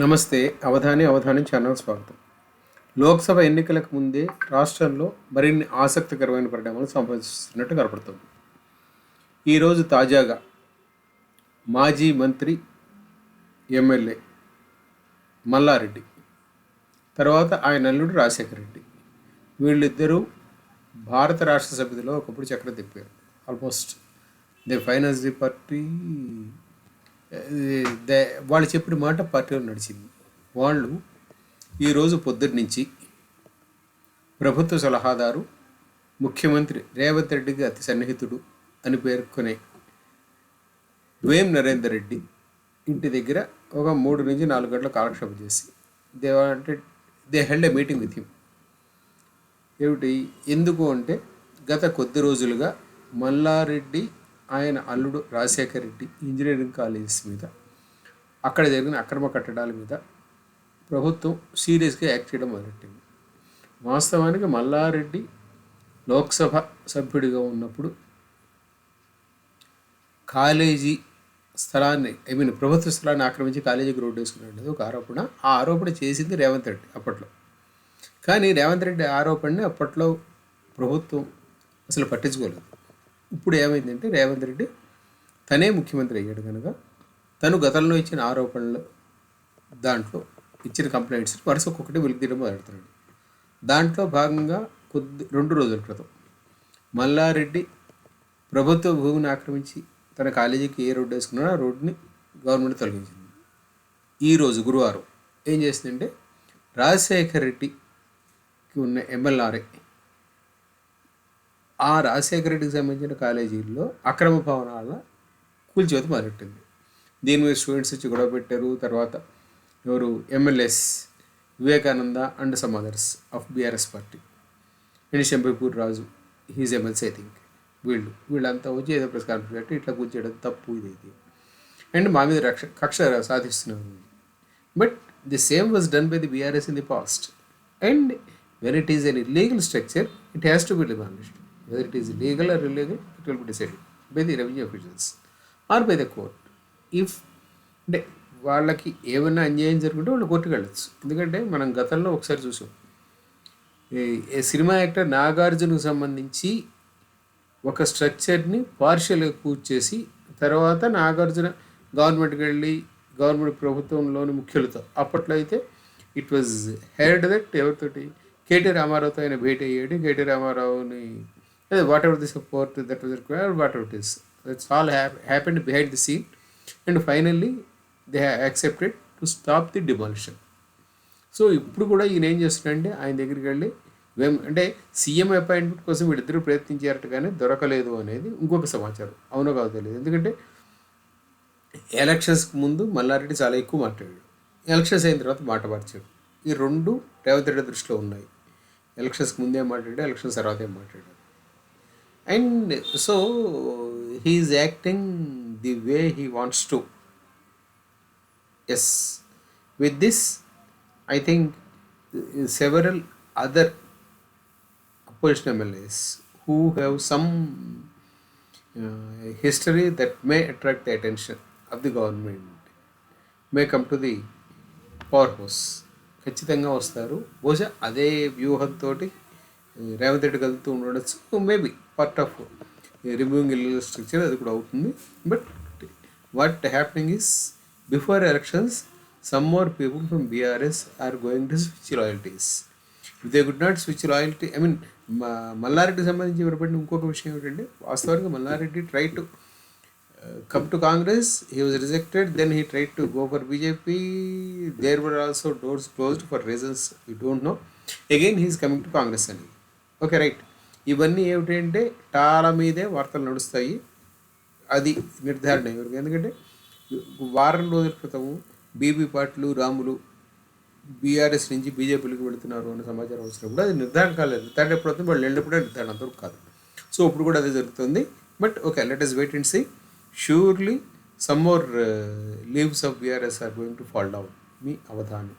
నమస్తే అవధాని అవధాని ఛానల్ స్వాగతం. లోక్సభ ఎన్నికలకు ముందే రాష్ట్రంలో మరిన్ని ఆసక్తికరమైన పరిణామాలు సంభవిస్తున్నట్టు కనపడుతుంది. ఈరోజు తాజాగా మాజీ మంత్రి ఎమ్మెల్యే మల్లారెడ్డి తర్వాత ఆయన అల్లుడు రాజశేఖర రెడ్డి వీళ్ళిద్దరూ భారత రాష్ట్ర సమితిలో ఒకప్పుడు చక్రం తిప్పారు almost the finance the party వాళ్ళు చెప్పిన మాట పార్టీలో నడిచింది. వాళ్ళు ఈరోజు పొద్దున్న నుంచి ప్రభుత్వ సలహాదారు ముఖ్యమంత్రి రేవంత్ రెడ్డికి అతి సన్నిహితుడు అని పేర్కొనే వేం నరేందర్ రెడ్డి ఇంటి దగ్గర ఒక మూడు నుంచి నాలుగు గంటల కాలక్షేపం చేసి దే అంటే they held a meeting with him. ఏమిటి? ఎందుకు అంటే గత కొద్ది రోజులుగా మల్లారెడ్డి ఆయన అల్లుడు రాజశేఖర రెడ్డి ఇంజనీరింగ్ కాలేజెస్ మీద అక్కడ జరిగిన అక్రమ కట్టడాల మీద ప్రభుత్వం సీరియస్గా యాక్ట్ చేయడం మొదలెట్టింది. వాస్తవానికి మల్లారెడ్డి లోక్సభ సభ్యుడిగా ఉన్నప్పుడు కాలేజీ స్థలాన్ని ఐ మీన్ ప్రభుత్వ స్థలాన్ని ఆక్రమించి కాలేజీకి రోడ్డు వేసుకున్నాడు ఒక ఆరోపణ. ఆ ఆరోపణ చేసింది రేవంత్ రెడ్డి అప్పట్లో. కానీ రేవంత్ రెడ్డి ఆరోపణని అప్పట్లో ప్రభుత్వం అసలు పట్టించుకోలేదు. ఇప్పుడు ఏమైందంటే రేవంత్ రెడ్డి తనే ముఖ్యమంత్రి అయ్యాడు కనుక తను గతంలో ఇచ్చిన ఆరోపణలు దాంట్లో ఇచ్చిన కంప్లైంట్స్ వరుస ఒక్కొక్కటి వెలికితీయడం మొదలెడుతున్నాడు దాంట్లో భాగంగా కొద్ది రెండు రోజుల క్రితం మల్లారెడ్డి ప్రభుత్వ భూమిని ఆక్రమించి తన కాలేజీకి ఏ రోడ్డు వేసుకున్నాడో ఆ రోడ్డుని గవర్నమెంట్ తొలగించింది. ఈరోజు గురువారం ఏం చేసిందంటే రాజశేఖర్ రెడ్డికి ఉన్న ఎమ్మెల్ఆర్ఏ ఆ రాజశేఖర రెడ్డికి సంబంధించిన కాలేజీల్లో అక్రమ భవనాల కూల్చివేత మొదలెట్టింది. దీని మీద స్టూడెంట్స్ వచ్చి గొడవ పెట్టారు. తర్వాత ఎవరు? MLAs Vivekananda and some others of BRS party and Shambhipur Raju he's MLC I think వీళ్ళు వీళ్ళంతా వచ్చి ఏదో ప్రెస్ కాన్ఫరెన్స్ పెట్టి ఇట్లా కూర్చోడం తప్పు ఇది ఇది అండ్ మా మీద రక్ష కక్ష సాధిస్తున్నారు. But the same was done by the BRS in the past and when it is an illegal structure it has to be demolished whether it is legal or illegal, it will be decided by the revenue officials or by the court if అంటే వాళ్ళకి ఏమైనా అన్యాయం జరుగుతుంటే వాళ్ళు కోర్టుకు వెళ్ళచ్చు. ఎందుకంటే మనం గతంలో ఒకసారి చూసాం. సినిమా యాక్టర్ నాగార్జునకు సంబంధించి ఒక స్ట్రక్చర్ని పార్షియల్గా పూర్తి చేసి తర్వాత నాగార్జున గవర్నమెంట్కి వెళ్ళి గవర్నమెంట్ ప్రభుత్వంలోని ముఖ్యులతో అప్పట్లో అయితే ఇట్ వాజ్ హెర్డ్ దట్ ఎవరితోటి కేటీ రామారావుతో ఆయన భేటీ అయ్యాడు. కేటీ రామారావుని whatever the support that was required whatever it is that's all happened behind the scene and finally they have accepted to stop the demolition so ఇప్పుడు కూడా ఈయన ఏం చేస్తున్నాడంటే ఆయన దగ్గరికి వెళ్ళి అంటే సీఎం అపాయింట్మెంట్ కోసం వీళ్ళిద్దరూ ప్రయత్నించారట కానీ దొరకలేదు అనేది ఇంకొక సమాచారం. అవునో కాదో తెలియదు. ఎందుకంటే ఎలక్షన్స్కి ముందు మల్లారెడ్డి చాలా ఎక్కువ మాట్లాడాడు. ఎలక్షన్స్ అయిన తర్వాత మాట మార్చాడు. ఈ రెండు రేవంత్ రెడ్డి దృష్టిలో ఉన్నాయి. ఎలక్షన్స్కి ముందే మాట్లాడాడు ఎలక్షన్స్ తర్వాత ఏం మాట్లాడాడు. And so he is acting the way he wants to as with this I think several other opposition MLAs who have some history that may attract the attention of the government may come to the power house ఖచ్చితంగా వస్తారు. బహుశా అదే వ్యూహంతో రేవంత్ రెడ్డి కలుగుతూ ఉండొచ్చు. Maybe part of removing illegal structure అది కూడా అవుతుంది. But what happening is before elections some more people from BRS are going to switch loyalties if they good not switch loyalty I mean మల్లారెడ్డికి సంబంధించి వినపడిన ఇంకొక విషయం ఏమిటంటే వాస్తవానికి Malla Reddy try to come to Congress he was rejected then he try to go for BJP There were also doors closed for reasons you don't know. Again, he is coming to అని okay right ఇవన్నీ ఏమిటంటే టాల మీదే వార్తలు నడుస్తాయి. అది నిర్ధారణ ఎవరికి ఎందుకంటే వారం రోజుల క్రితం బీబీ పాటిలు రాములు బీఆర్ఎస్ నుంచి బీజేపీలోకి వెళుతున్నారు అనే సమాచారం వచ్చినప్పుడు అది నిర్ధారణ కాలేదు. నిర్ధారణ ఎప్పుడు అవుతుంది వాళ్ళు వెళ్ళినప్పుడే నిర్ధారణ అంతవరకు కాదు. సో ఇప్పుడు కూడా అదే జరుగుతుంది. But okay let is wait and see surely some more leaves of BRS are going to fall down me Avadhanam.